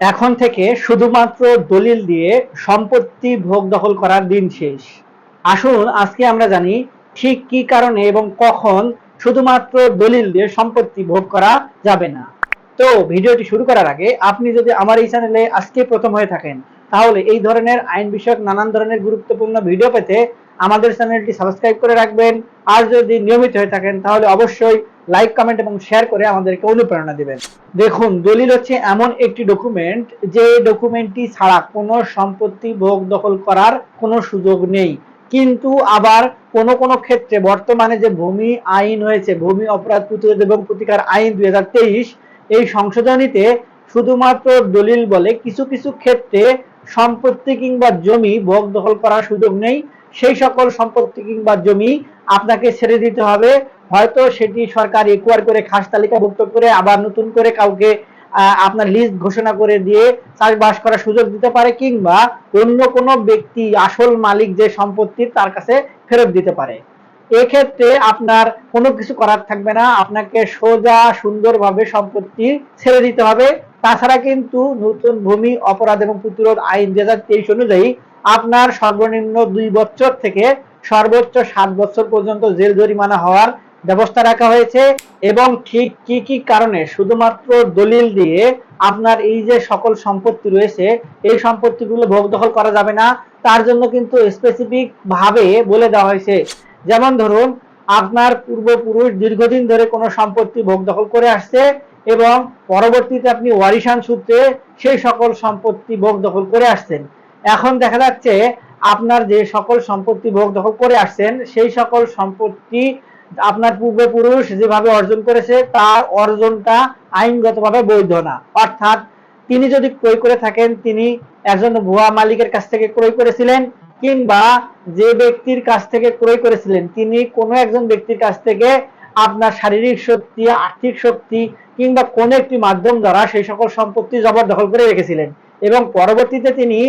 এখন থেকে শুধুমাত্র দলিল দিয়ে সম্পত্তি ভোগ দখল করার দিন শেষ। আসুন, আজকে আমরা জানি ঠিক কি কারণে এবং কখন শুধুমাত্র দলিল দিয়ে সম্পত্তি ভোগ করা যাবে না। তো ভিডিওটি শুরু করার আগে আপনি যদি আমার এই চ্যানেলে আজকে প্রথম হয়ে থাকেন, তাহলে এই ধরনের আইন বিষয়ক নানান ধরনের গুরুত্বপূর্ণ ভিডিও পেতে আমাদের চ্যানেলটি সাবস্ক্রাইব করে রাখবেন। আর যদি নিয়মিত হয়ে থাকেন, তাহলে অবশ্যই লাইক, কমেন্ট এবং শেয়ার করে আমাদেরকে অনুপ্রেরণা দিবেন। দেখুন, দলিল হচ্ছে এমন একটি ডকুমেন্ট যে ডকুমেন্টটি ছাড়া কোনো সম্পত্তি ভোগ দখল করার কোনো সুযোগ নেই। কিন্তু আবার কোন কোন ক্ষেত্রে বর্তমানে যে ভূমি আইন হয়েছে, ভূমি অপরাধ প্রতিরোধ এবং প্রতিকার আইন দুই হাজার তেইশ, এই সংশোধনীতে শুধুমাত্র দলিল বলে কিছু কিছু ক্ষেত্রে সম্পত্তি কিংবা জমি ভোগ দখল করার সুযোগ নেই। সেই সকল সম্পত্তি কিংবা জমি আপনাকে ছেড়ে দিতে হবে। হয়তো সেটি সরকার একুয়ার করে খাস তালিকাভুক্ত করে আবার নতুন করে কাউকে আপনার লিস্ট ঘোষণা করে দিয়ে চাষবাস করার সুযোগ দিতে পারে কিংবা অন্য কোনো ব্যক্তি, আসল মালিক যে সম্পত্তির তার কাছে ফেরত দিতে পারে। এক্ষেত্রে আপনার কোনো কিছু করার থাকবে না। আপনাকে সোজা, সুন্দরভাবে সম্পত্তি ছেড়ে দিতে হবে। তাছাড়া কিন্তু নতুন ভূমি, অপরাধ এবং প্রতিরোধ আইন দুই হাজার তেইশ অনুযায়ী আপনার সর্বনিম্ন দুই বছর থেকে সর্বোচ্চ সাত বছর পর্যন্ত জেল জরিমানা হওয়ার ব্যবস্থা রাখা হয়েছে এবং ঠিক কি কি কারণে? শুধুমাত্র দলিল দিয়ে আপনার এই যে সকল সম্পত্তি রয়েছে, এই সম্পত্তিগুলো ভোগ দখল করা যাবে না, তার জন্য কিন্তু স্পেসিফিক ভাবে বলে দেওয়া হয়েছে। যেমন ধরুন, আপনার পূর্বপুরুষ দীর্ঘদিন ধরে কোনো সম্পত্তি ভোগ দখল করে আসছে এবং পরবর্তীতে আপনি ওয়ারিশান সূত্রে সেই সকল সম্পত্তি ভোগ দখল করে আসছেন। এখন দেখা যাচ্ছে আপনার যে সকল সম্পত্তি ভোগ দখল করে আসছেন, সেই সকল সম্পত্তি আপনার পূর্বপুরুষ যেভাবে অর্জন করেছে, তার অর্জনটা আইনগতভাবে বৈধ না। অর্থাৎ তিনি যদি ক্রয় করে থাকেন, তিনি একজন ভুয়া মালিকের কাছ থেকে ক্রয় করেছিলেন কিংবা যে ব্যক্তির কাছ থেকে ক্রয় করেছিলেন, তিনি কোনো একজন ব্যক্তির কাছ থেকে আপনার শারীরিক শক্তি, আর্থিক শক্তি কিংবা কোন একটি মাধ্যম দ্বারা সেই সকল সম্পত্তি জবরদখল করে রেখেছিলেন। এবং পরবর্তীতে তিনি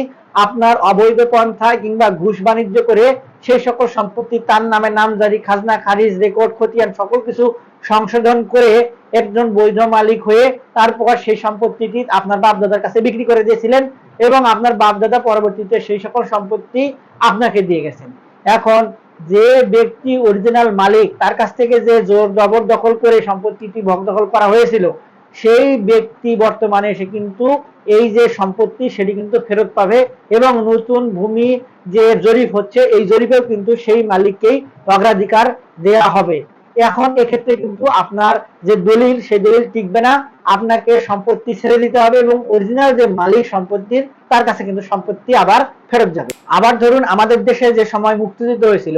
আপনার অবৈধ পন্থায় কিংবা ঘুষ বাণিজ্য করে সেই সকল সম্পত্তি তার নামে নামজারি, খাজনা, খারিজ, রেকর্ড, খতিয়ান, সকল কিছু সংশোধন করে একজন বৈধ মালিক হয়ে তারপর সেই সম্পত্তিটি আপনার বাপদাদার কাছে বিক্রি করে দিয়েছিলেন এবং আপনার বাপদাদা পরবর্তীতে সেই সকল সম্পত্তি আপনাকে দিয়ে গেছেন। এখন যে ব্যক্তি অরিজিনাল মালিক, তার কাছ থেকে যে জোর জবরদখল করে সম্পত্তিটি দখল করা হয়েছিল সেই ব্যক্তি বর্তমানে এসে কিন্তু এই যে সম্পত্তি সেটি কিন্তু ফেরত পাবে এবং নতুন ভূমি যে জরিপ হচ্ছে, এই জরিপেও কিন্তু সেই মালিককেই অগ্রাধিকার দেয়া হবে। এখন এক্ষেত্রে কিন্তু আপনার যে দলিল সেই দলিল টিকবে না। আপনাকে সম্পত্তি ছেড়ে দিতে হবে এবং অরিজিনাল যে মালিক সম্পত্তির, তার কাছে কিন্তু সম্পত্তি আবার ফেরত যাবে। আবার ধরুন আমাদের দেশে যে সময় মুক্তিযুদ্ধ হয়েছিল,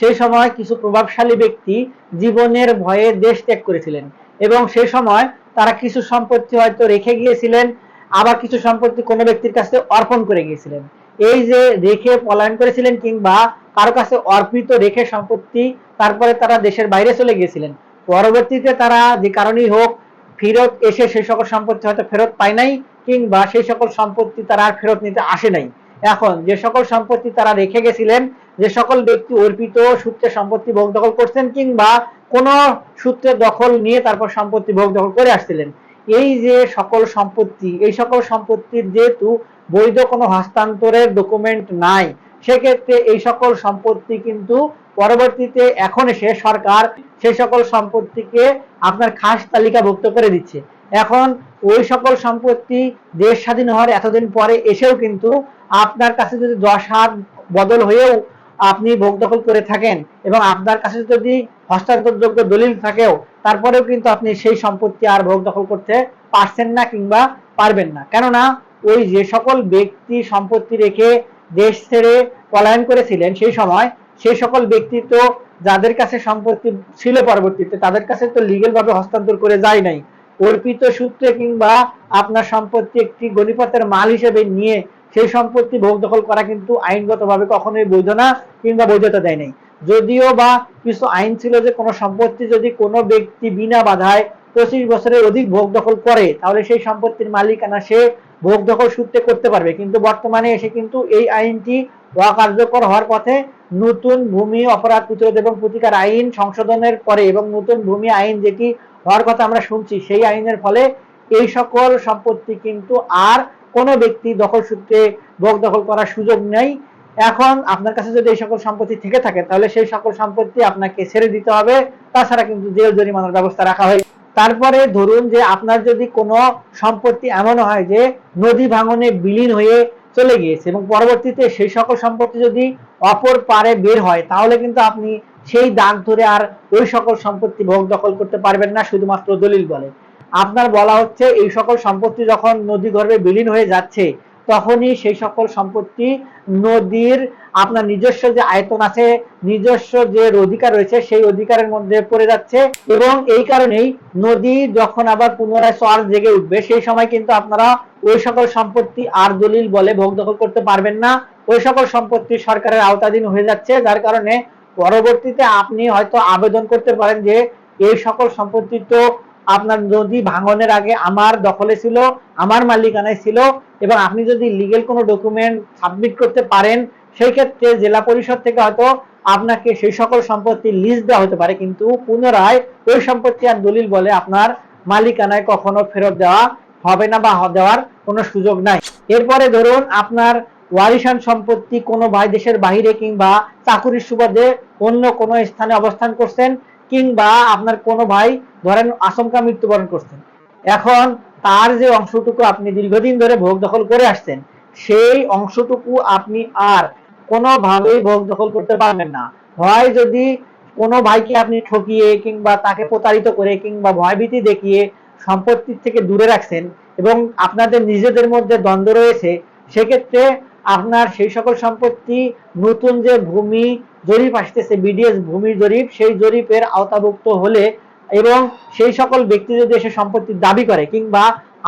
সেই সময় কিছু প্রভাবশালী ব্যক্তি জীবনের ভয়ে দেশ ত্যাগ করেছিলেন। এবং সেই সময় তারা কিছু সম্পত্তি হয়তো রেখে গিয়েছিলেন, আবার কিছু সম্পত্তি কোনো ব্যক্তির কাছে অর্পণ করে গিয়েছিলেন। এই যে রেখে পলায়ন করেছিলেন কিংবা কারও কাছে অর্পিত রেখে সম্পত্তি, তারপরে তারা দেশের বাইরে চলে গিয়েছিলেন। পরবর্তীতে তারা যে কারণেই হোক ফেরত এসে সেই সকল সম্পত্তি হয়তো ফেরত পায় নাই, কিংবা সেই সকল সম্পত্তি তারা আর ফেরত নিতে আসে নাই। এখন যে সকল সম্পত্তি তারা রেখে গেছিলেন যে সকল ব্যক্তি অর্পিত সূত্রে সম্পত্তি ভোগ দখল করছেন কিংবা কোন সূত্রে দখল নিয়ে তারপর সম্পত্তি ভোগ দখল করে আসছিলেন, এই যে সকল সম্পত্তি, এই সকল সম্পত্তির যেহেতু বৈধ কোনো হস্তান্তরের ডকুমেন্ট নাই, সেক্ষেত্রে এই সকল সম্পত্তি কিন্তু পরবর্তীতে এখন এসে সরকার সেই সকল সম্পত্তিকে আপনার খাস তালিকাভুক্ত করে দিচ্ছে। এখন ওই সকল সম্পত্তি দেশ স্বাধীন হওয়ার এতদিন পরে এসেও কিন্তু আপনার কাছে যদি দশ হাত বদল হয়েও আপনি ভোগ দখল করে থাকেন এবং আপনার কাছে যদি হস্তান্তরযোগ্য দলিল থাকেও, তারপরেও কিন্তু আপনি সেই সম্পত্তি আর ভোগ দখল করতে পারছেন না কিংবা পারবেন না। কেননা, ওই যে সকল ব্যক্তি সম্পত্তি রেখে দেশ ছেড়ে পলায়ন করেছিলেন সেই সময়, সেই সকল ব্যক্তি তো যাদের কাছে সম্পত্তি ছিল পরবর্তীতে, তাদের কাছে তো লিগেল ভাবে হস্তান্তর করে যায় নাই। অর্পিত সূত্রে কিংবা আপনার সম্পত্তি একটি গণিপথের মাল হিসেবে নিয়ে সেই সম্পত্তি ভোগ দখল করা কিন্তু আইনগতভাবে কখনোই বৈধ না কিংবা বৈধতা দেয় নাই। যদিও বা কিছু আইন ছিল যে কোনো সম্পত্তি যদি কোনো ব্যক্তি বিনা বাধায় পঁচিশ বছরের অধিক ভোগ দখল করে, তাহলে সেই সম্পত্তির মালিকানা সে ভোগ দখল সূত্রে করতে পারবে। কিন্তু বর্তমানে এসে কিন্তু এই আইনটি অকার্যকর হওয়ার পথে নতুন ভূমি অপরাধ প্রতিরোধ এবং প্রতিকার আইন সংশোধনের পরে এবং নতুন ভূমি আইন যেটি হওয়ার কথা আমরা শুনছি, সেই আইনের ফলে এই সকল সম্পত্তি কিন্তু আর কোনো ব্যক্তি দখল সূত্রে ভোগ দখল করার সুযোগ নেই। এখন আপনার কাছে যদি এই সকল সম্পত্তি থেকে থাকে, তাহলে সেই সকল সম্পত্তি আপনাকে ছেড়ে দিতে হবে। তাছাড়া কিন্তু জেল, জরিমানার ব্যবস্থা রাখা হয় তারপরে ধরুন যে আপনার যদি কোনো সম্পত্তি এমন হয় যে নদী ভাঙনে বিলীন হয়ে চলে গিয়েছে এবং পরবর্তীতে সেই সকল সম্পত্তি যদি অপর পারে বের হয়, তাহলে কিন্তু আপনি সেই দাগ ধরে আর ওই সকল সম্পত্তি ভোগ দখল করতে পারবেন না, শুধুমাত্র দলিল বলে। আপনার বলা হচ্ছে, এই সকল সম্পত্তি যখন নদী গর্ভে বিলীন হয়ে যাচ্ছে, তখনই সেই সকল সম্পত্তি নদীর আপনার নিজস্ব যে আয়তন আছে, নিজস্ব যে অধিকার রয়েছে, সেই অধিকারের মধ্যে পড়ে যাচ্ছে এবং এই কারণেই নদী যখন আবার পুনরায় চর জেগে উঠবে, সেই সময় কিন্তু আপনারা ওই সকল সম্পত্তি আর দলিল বলে ভোগ দখল করতে পারবেন না। ওই সকল সম্পত্তি সরকারের আওতাধীন হয়ে যাচ্ছে, যার কারণে পরবর্তীতে আপনি হয়তো আবেদন করতে পারেন যে এই সকল সম্পত্তি তো আপনার নদী ভাঙনের আগে আমার দখলে ছিল, আমার মালিকানায় ছিল এবং আপনি যদি লিগেল কোনো ডকুমেন্ট সাবমিট করতে পারেন, সেই ক্ষেত্রে জেলা পরিষদ থেকে হয়তো আপনাকে সেই সকল সম্পত্তি লিস্ট দেওয়া হতে পারে। কিন্তু পুনরায় ওই সম্পত্তি আর দলিল বলে আপনার মালিকানায় কখনো ফেরত দেওয়া হবে না বা দেওয়ার কোনো সুযোগ নাই। এরপরে ধরুন আপনার ওয়ারিশান সম্পত্তি কোনো ভাই দেশের বাহিরে কিংবা চাকুরির সুবাদে অন্য কোনো স্থানে অবস্থান করছেন কিংবা আপনার কোনো ভাই ধরেন আচমকা মৃত্যুবরণ করছেন। এখন তার যে অংশটুকু আপনি দীর্ঘদিন ধরে ভোগ দখল করে আসছেন, সেই অংশটুকু আপনি আর কোনোভাবেই ভোগ দখল করতে পারবেন না। হয় যদি কোনো ভাইকে আপনি ঠকিয়ে কিংবা তাকে প্রতারিত করে কিংবা ভয়ভীতি দেখিয়ে সম্পত্তির থেকে দূরে রাখছেন এবং আপনাদের নিজেদের মধ্যে দ্বন্দ্ব রয়েছে, সেক্ষেত্রে আপনার সেই সকল সম্পত্তি, নতুন যে ভূমি জরিপ আসতেছে বিডিএস ভূমি জরিপ, সেই জরিপের আওতাভুক্ত হলে এবং সেই সকল ব্যক্তি যদি এসে সম্পত্তির দাবি করে কিংবা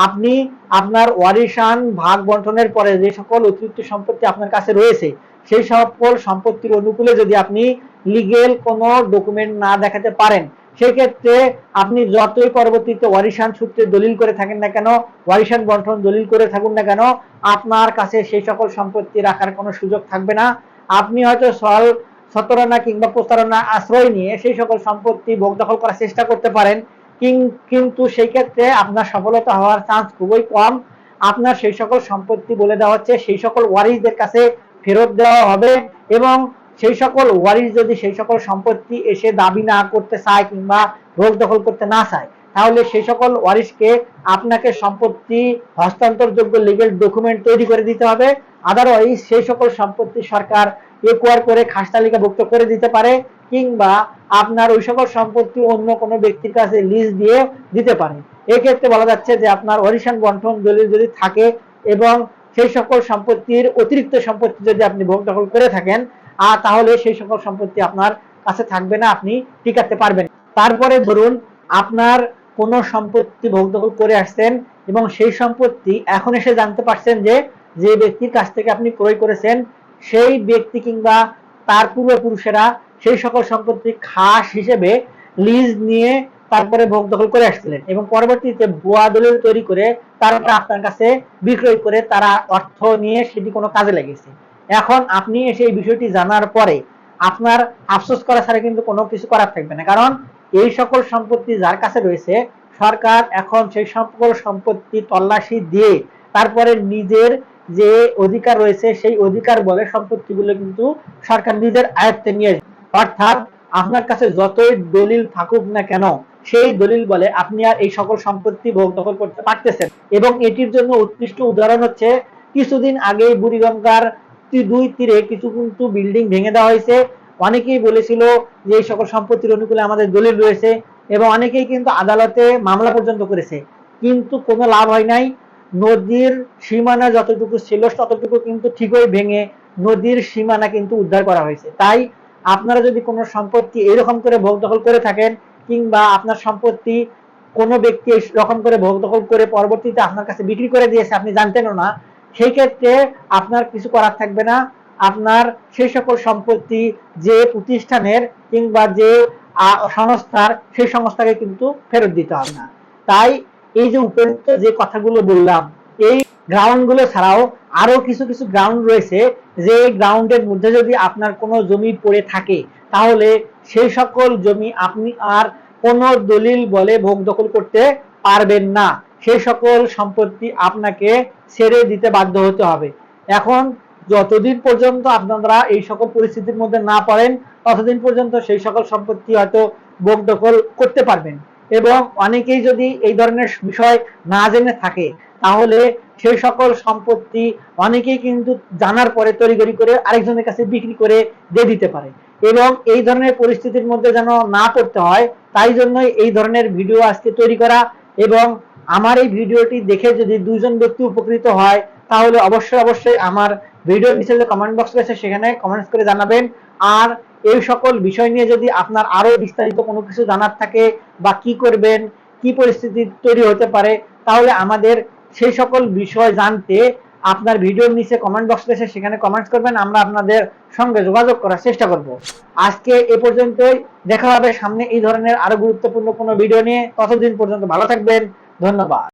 আপনি আপনার ওয়ারিশান ভাগ বন্টনের পরে যে সকল অতিরিক্ত সম্পত্তি আপনার কাছে রয়েছে, সেই সকল সম্পত্তির অনুকূলে যদি আপনি লিগেল কোনো ডকুমেন্ট না দেখাতে পারেন সেক্ষেত্রে আপনি যতই পরবর্তীতে ওয়ারিশান সূত্রে দলিল করে থাকেন না কেন, ওয়ারিশান বন্টন দলিল করে থাকুন না কেন, আপনার কাছে সেই সকল সম্পত্তি রাখার কোনো সুযোগ থাকবে না। আপনি হয়তো সল সতরণা কিংবা প্রতারণা আশ্রয় নিয়ে সেই সকল সম্পত্তি ভোগ দখল করার চেষ্টা করতে পারেন কিন্তু সেই ক্ষেত্রে আপনার সফলতা হওয়ার চান্স খুবই কম। আপনার সেই সকল সম্পত্তি বলে দেওয়া হচ্ছে, সেই সকল ওয়ারিসদের কাছে ফেরত দেওয়া হবে এবং সেই সকল ওয়ারিস যদি সেই সকল সম্পত্তি এসে দাবি না করতে চায় কিংবা ভোগ দখল করতে না চায়, তাহলে সেই সকল ওয়ারিসকে আপনাকে সম্পত্তি হস্তান্তরযোগ্য লিগেল ডকুমেন্ট তৈরি করে দিতে হবে। আদারওয়াইজ সেই সকল সম্পত্তি সরকার একোয়ার করে খাস তালিকাভুক্ত করে দিতে পারে কিংবা আপনার ওই সকল সম্পত্তি অন্য কোনো ব্যক্তির কাছে লিজ দিয়ে দিতে পারে। এক্ষেত্রে বলা যাচ্ছে যে আপনার অরিশান বন্টন দলিল যদি থাকে এবং সেই সকল সম্পত্তির অতিরিক্ত সম্পত্তি যদি আপনি ভোগ দখল করে থাকেন আর তাহলে সেই সকল সম্পত্তি আপনার কাছে থাকবে না, আপনি টিকাতে পারবেন। তারপরে ধরুন, আপনার কোনো সম্পত্তি ভোগ দখল করে আসছেন এবং সেই সম্পত্তি এখন এসে জানতে পারছেন যে যে ব্যক্তির কাছ থেকে আপনি ক্রয় করেছেন, সেই ব্যক্তি কিংবা তার পূর্বপুরুষেরা সেই সকল সম্পত্তি খাস হিসেবে লিজ নিয়ে তারপরে ভোগ দখল করে আসছিলেন এবং পরবর্তীতে ভুয়া দলিল তৈরি করে তারা আপনার কাছে বিক্রয় করে তারা অর্থ নিয়ে সেটি কোনো কাজে লেগেছে এখন আপনি এসে এই বিষয়টি জানার পরে আপনার আফসোস করা ছাড়া কিন্তু কোনো কিছু করার থাকবে না। কারণ এই সকল সম্পত্তি যার কাছে রয়েছে, সরকার এখন সেই সকল সম্পত্তি তল্লাশি দিয়ে তারপরে নিজের যে অধিকার রয়েছে, সেই অধিকার বলে সম্পত্তিগুলো কিন্তু সরকার নিজের আয়ত্তে নিয়ে অর্থাৎ আপনার কাছে যতই দলিল থাকুক না কেন, সেই দলিল বলে আপনি আর এই সকল সম্পত্তি ভোগ দখল করতে পারতেছেন। এবং এটির জন্য উৎকৃষ্ট উদাহরণ হচ্ছে, কিছুদিন আগে বুড়িগঙ্গার দুই তীরে কিছু কিন্তু বিল্ডিং ভেঙে দেওয়া হয়েছে। অনেকেই বলেছিল যে এই সকল সম্পত্তির অনুকূলে আমাদের দলিল রয়েছে এবং অনেকেই কিন্তু আদালতে মামলা পর্যন্ত করেছে। কিন্তু কোনো লাভ হয় নাই। নদীর সীমানা যতটুকু ছিল ততটুকু কিন্তু ঠিকই ভেঙে নদীর সীমানা কিন্তু উদ্ধার করা হয়েছে। তাই আপনারা যদি কোনো সম্পত্তি এরকম করে ভোগ দখল করে থাকেন কিংবা আপনার সম্পত্তি কোনো ব্যক্তি এরকম করে ভোগ দখল করে পরবর্তীতে আপনার কাছে বিক্রি করে দিয়েছে, আপনি জানতেনও না। সেই ক্ষেত্রে আপনার কিছু করার থাকবে না। আপনার সেই সকল সম্পত্তি যে প্রতিষ্ঠানের কিংবা যে সংস্থার সেই সংস্থাকে কিন্তু ফেরত দিতে হবে না। তাই এই যে উপযুক্ত যে কথাগুলো বললাম, এই গ্রাউন্ডগুলো ছাড়াও আরও কিছু কিছু গ্রাউন্ড রয়েছে যে গ্রাউন্ডের মধ্যে যদি আপনার কোনো জমি পড়ে থাকে, তাহলে সেই সকল জমি আপনি আর কোনো দলিল বলে ভোগ দখল করতে পারবেন না। সেই সকল সম্পত্তি আপনাকে ছেড়ে দিতে বাধ্য হতে হবে। এখন যতদিন পর্যন্ত আপনারা এই সকল পরিস্থিতির মধ্যে না পড়েন, ততদিন পর্যন্ত সেই সকল সম্পত্তি হয়তো ভোগ দখল করতে পারবেন। এবং অনেকেই যদি এই ধরনের বিষয় না জেনে থাকে, তাহলে সেই সকল সম্পত্তি অনেকেই কিন্তু জানার পরে তড়িগড়ি করে আরেকজনের কাছে বিক্রি করে দিয়ে দিতে পারে। এবং এই ধরনের পরিস্থিতির মধ্যে যেন না পড়তে হয়, তাই জন্যই এই ধরনের ভিডিও আজকে তৈরি করা এবং আমার এই ভিডিওটি দেখে যদি দুজন ব্যক্তি উপকৃত হয়, তাহলে অবশ্যই অবশ্যই আমার ভিডিওর নিচে যে কমেন্ট বক্স রয়েছে, সেখানে কমেন্টস করে জানাবেন। আর এই সকল বিষয় নিয়ে যদি আপনার আরও বিস্তারিত কোনো কিছু জানার থাকে বা কি করবেন, কি পরিস্থিতি তৈরি হতে পারে, তাহলে আমাদের সেই সকল বিষয় জানতে আপনার ভিডিওর নিচে কমেন্ট বক্স রয়েছে, সেখানে কমেন্টস করবেন, আমরা আপনাদের সঙ্গে যোগাযোগ করার চেষ্টা করব। আজকে এ পর্যন্তই, দেখা হবে সামনে এই ধরনের আরও গুরুত্বপূর্ণ কোনো ভিডিও নিয়ে। ততদিন পর্যন্ত ভালো থাকবেন। ধন্যবাদ।